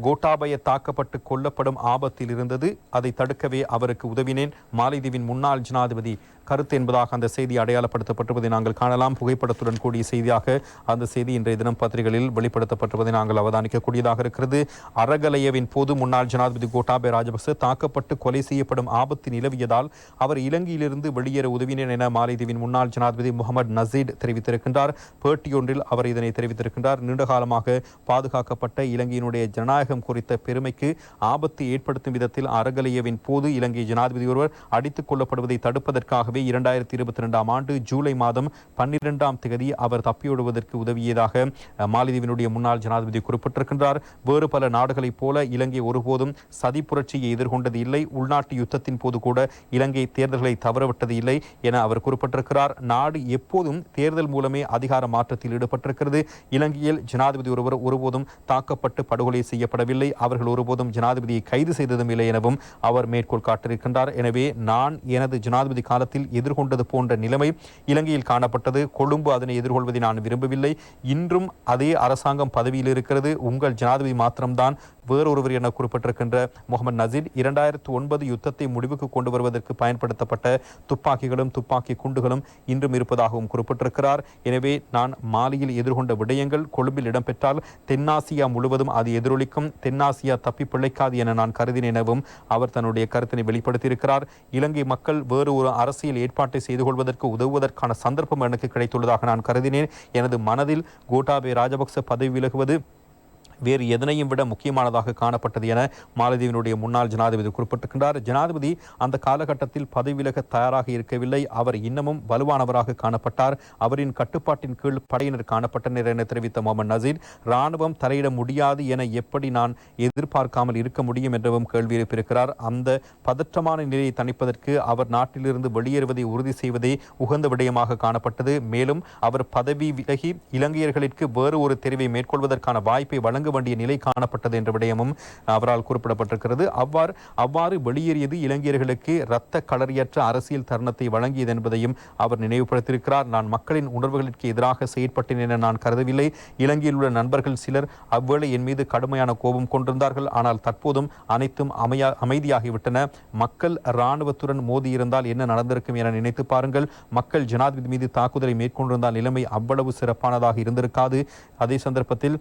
கோட்டாபய தாக்கப்பட்டு கொல்லப்படும் ஆபத்தில் இருந்தது. அதை தடுக்கவே அவருக்கு உதவினேன். மாலைதீவின் முன்னாள் ஜனாதிபதி கருத்து என்பதாக அந்த செய்தி அடையாளப்படுத்தப்பட்டிருப்பதை நாங்கள் காணலாம். புகைப்படத்துடன் கூடிய செய்தியாக அந்த செய்தி இன்றைய தினம் பத்திரிகைகளில் வெளிப்படுத்தப்பட்டிருப்பதை நாங்கள் அவதானிக்கக்கூடியதாக இருக்கிறது. அறகலையவின் போது முன்னாள் ஜனாதிபதி கோட்டாபய ராஜபக்ச தாக்கப்பட்டு கொலை செய்யப்படும் ஆபத்து நிலவியதால் அவர் இலங்கையிலிருந்து வெளியேற உதவினேன் என மாலைதீவின் முன்னாள் ஜனாதிபதி முகமது நசீத் தெரிவித்திருக்கின்றார். பேட்டியொன்றில் அவர் இதனை தெரிவித்திருக்கின்றார். நீண்டகாலமாக பாதுகாக்கப்பட்ட இலங்கையினுடைய தமிழகம் குறித்த பெருமைக்கு ஆபத்து ஏற்படுத்தும் விதத்தில் அறகலையவின் போது இலங்கை ஜனாதிபதி ஒருவர் அடித்துக் கொள்ளப்படுவதை தடுப்பதற்காகவே இரண்டாயிரத்தி இருபத்தி இரண்டாம் ஆண்டு ஜூலை மாதம் பன்னிரெண்டாம் தேதி அவர் தப்பியோடுவதற்கு உதவியதாக அஹ், முன்னாள் ஜனாதிபதி குறிப்பிட்டிருக்கின்றார். வேறு பல நாடுகளைப் போல இலங்கை ஒருபோதும் சதி புரட்சியை எதிர்கொண்டது இல்லை. உள்நாட்டு யுத்தத்தின் போது கூட இலங்கை தேர்தல்களை தவறவிட்டது இல்லை என அவர் குறிப்பிட்டிருக்கிறார். நாடு எப்போதும் தேர்தல் மூலமே அதிகார மாற்றத்தில் ஈடுபட்டிருக்கிறது. இலங்கையில் ஜனாதிபதி ஒருவர் ஒருபோதும் தாக்கப்பட்டு படுகொலை செய்யப்படவில்லை அவர்கள் ஒருபோதும் ஜனாதிபதியை கைது செய்ததும் இல்லை எனவும் அவர் மேற்கோள் காட்டியிருக்கின்றார். எனவே நான் எனது ஜனாதிபதி காலத்தில் எதிர்கொண்டது போன்ற நிலைமை இலங்கையில் காணப்பட்டது. கொழும்பு அதனை எதிர்கொள்வதை நான் விரும்பவில்லை. இன்றும் அதே அரசாங்கம் பதவியில் இருக்கிறது. உங்கள் ஜனாதிபதி மாத்திரம்தான் வேறொருவர் என குறிப்பிட்டிருக்கின்ற முகமது நசீர் இரண்டாயிரத்து ஒன்பது யுத்தத்தை முடிவுக்கு கொண்டு வருவதற்கு பயன்படுத்தப்பட்ட துப்பாக்கிகளும் துப்பாக்கி குண்டுகளும் இன்றும் இருப்பதாகவும் குறிப்பிட்டிருக்கிறார். எனவே நான் மாலியில் எதிர்கொண்ட விடயங்கள் கொழும்பில் இடம்பெற்றால் தென்னாசியா முழுவதும் அது எதிரொலிக்கும். தென்னாசியா தப்பி பிழைக்காது என நான் கருதினேன் எனவும் அவர் தன்னுடைய கருத்தினை வெளிப்படுத்தியிருக்கிறார். இலங்கை மக்கள் வேறு ஒரு அரசியல் ஏற்பாட்டை செய்து கொள்வதற்கு உதவுவதற்கான சந்தர்ப்பம் எனக்கு கிடைத்துள்ளதாக நான் கருதினேன். எனது மனதில் கோட்டாபே ராஜபக்ச பதவி விலகுவது வேறு எதனையும் விட முக்கியமானதாக காணப்பட்டது என மாலத்தீவினுடைய முன்னாள் ஜனாதிபதி குறிப்பிட்டிருக்கின்றார். ஜனாதிபதி அந்த காலகட்டத்தில் பதவி விலக தயாராக இருக்கவில்லை. அவர் இன்னமும் வலுவானவராக காணப்பட்டார். அவரின் கட்டுப்பாட்டின் கீழ் படையினர் காணப்பட்டனர் என தெரிவித்த முகமது நசீர் ராணுவம் தலையிட முடியாது என எப்படி நான் எதிர்பார்க்காமல் இருக்க முடியும் என்றவும் கேள்வி எழுப்பியிருக்கிறார். அந்த பதற்றமான நிலையை தணிப்பதற்கு அவர் நாட்டிலிருந்து வெளியேறுவதை உறுதி செய்வதே உகந்த விடயமாக காணப்பட்டது. மேலும் அவர் பதவி விலகி இலங்கையர்களுக்கு வேறு ஒரு தெரிவை மேற்கொள்வதற்கான வாய்ப்பை வழங்க வேண்டிய நிலை காணப்பட்டது என்ற விடயமும் அவரால் குறிப்பிடப்பட்டிருக்கிறது. அவ்வாறு அவ்வாறு வெளியேறியது இலங்கையர்களுக்கு இரத்த களறியற்ற அரசியல் தருணத்தை வழங்கியது என்பதையும் அவர் நினைவுபடுத்தியிருக்கிறார். நான் மக்களின் உணர்வுகளுக்கு எதிராக செயற்பட்டேன் என நான் கருதவில்லை. இலங்கையில் உள்ள நண்பர்கள் சிலர் அவ்வேளை என் மீது கடுமையான கோபம் கொண்டிருந்தார்கள். ஆனால் தற்போதும் அனைத்தும் அமையா அமைதியாகிவிட்டன. மக்கள் இராணுவத்துடன் மோதியிருந்தால் என்ன நடந்திருக்கும் என நினைத்து பாருங்கள். மக்கள் ஜனாதிபதி மீது தாக்குதலை மேற்கொண்டிருந்தால் நிலைமை அவ்வளவு சிறப்பானதாக இருந்திருக்காது. அதே சந்தர்ப்பத்தில்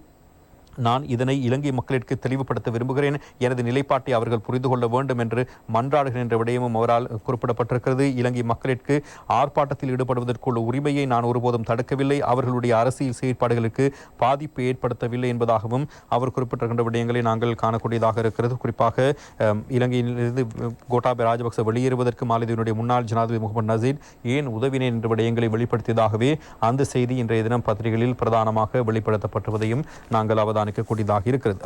நான் இதனை இலங்கை மக்களிற்கு தெளிவுபடுத்த விரும்புகிறேன். எனது நிலைப்பாட்டை அவர்கள் புரிந்து கொள்ள வேண்டும் என்று மன்றாடுகின்ற என்ற விடயமும் அவரால் குறிப்பிடப்பட்டிருக்கிறது. இலங்கை மக்களிற்கு ஆர்ப்பாட்டத்தில் ஈடுபடுவதற்குள்ள உரிமையை நான் ஒருபோதும் தடுக்கவில்லை. அவர்களுடைய அரசியல் செயற்பாடுகளுக்கு பாதிப்பு ஏற்படுத்தவில்லை என்பதாகவும் அவர் குறிப்பிட்டிருக்கின்ற விடயங்களை நாங்கள் காணக்கூடியதாக இருக்கிறது. குறிப்பாக இலங்கையிலிருந்து கோட்டாபய ராஜபக்ச வெளியேறுவதற்கு மாலத்தீவினுடைய முன்னாள் ஜனாதிபதி முகமது நசீர் ஏன் உதவினேன் என்ற விடயங்களை வெளிப்படுத்தியதாகவே அந்த செய்தி இன்றைய தினம் பத்திரிகைகளில் பிரதானமாக வெளிப்படுத்தப்பட்டுவதையும் நாங்கள் அவதானிக்கக்கூடியதாக இருக்கிறது.